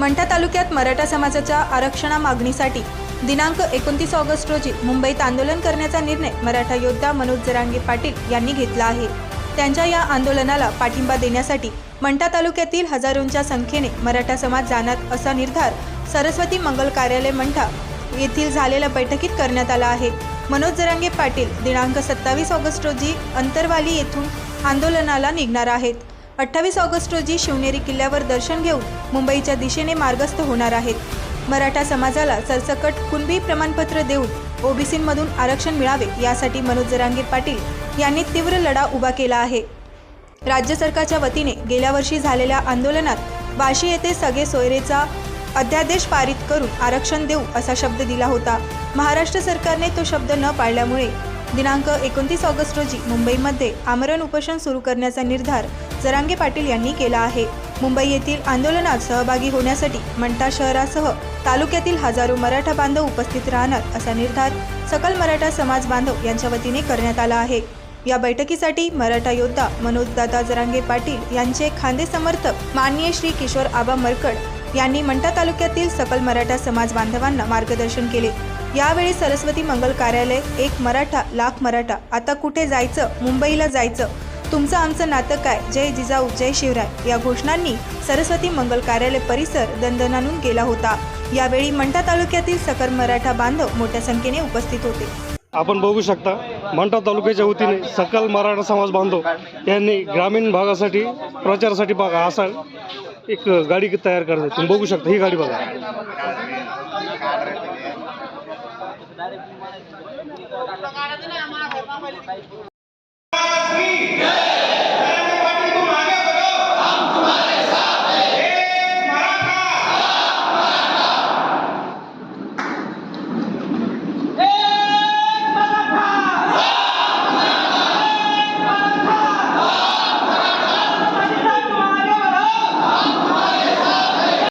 मंठा तालुक्यात मराठा समाजाच्या आरक्षणा मागणीसाठी दिनांक एकोणतीस ऑगस्ट रोजी मुंबईत आंदोलन करण्याचा निर्णय मराठा योद्धा मनोज जरांगे पाटील यांनी घेतला आहे. त्यांच्या या आंदोलनाला पाठिंबा देण्यासाठी मंठा तालुक्यातील हजारोंच्या संख्येने मराठा समाज जाणार असा निर्धार सरस्वती मंगल कार्यालय मंठा येथील झालेल्या बैठकीत करण्यात आला आहे. मनोज जरांगे पाटील दिनांक सत्तावीस ऑगस्ट रोजी अंतरवाली येथून आंदोलनाला निघणार आहेत. अठ्ठावीस ऑगस्ट रोजी शिवनेरी किल्ल्यावर दर्शन घेऊन मुंबईच्या दिशेने मार्गस्थ होणार आहेत. मराठा समाजाला सरसकट कुणबी प्रमाणपत्र देऊन ओबीसीमधून आरक्षण मिळावे यासाठी मनोज जरांगे पाटील यांनी तीव्र लढा उभा केला आहे. राज्य सरकारच्या वतीने गेल्या वर्षी झालेल्या आंदोलनात वाशी येथे सगळे सोयरेचा अध्यादेश पारित करून आरक्षण देऊ असा शब्द दिला होता. महाराष्ट्र सरकारने तो शब्द न पाळल्यामुळे दिनांक एकोणतीस ऑगस्ट रोजी मुंबईमध्ये आमरण उपोषण सुरू करण्याचा निर्धार जरांगे पाटील यांनी केला आहे. मुंबई येथील आंदोलनात सहभागी होण्यासाठी मंठा शहरासह तालुक्यातील हजारो मराठा बांधव उपस्थित राहणार असा निर्धार सकल मराठा समाज बांधव यांच्या वतीने करण्यात आला आहे. या बैठकीसाठी मराठा योद्धा मनोजदादा जरांगे पाटील यांचे खांदे समर्थक माननीय श्री किशोर आबा मरकड यांनी मंठा तालुक्यातील सकल मराठा समाज बांधवांना मार्गदर्शन केले. यावेळी सरस्वती मंगल कार्यालय एक मराठा लाख मराठा. आता कुठे जायचं? मुंबईला जायचं. तुमचं आमचं नातं काय? जय जिजाऊ जय शिवराय. या घोषणांनी सरस्वती मंगल कार्यालय परिसर दणदणानून गेला होता. यावेळी मंठा तालुक्यातील सकल मराठा बांधव मोठ्या संख्येने उपस्थित होते. आपण बघू शकता मंठा तालुक्याच्या वतीने सकल मराठा समाज बांधव यांनी ग्रामीण भागासाठी प्रचारासाठी बघा असा एक गाडी तयार करते तुम्ही बघू शकता ही गाडी बघा. डायरेक्ट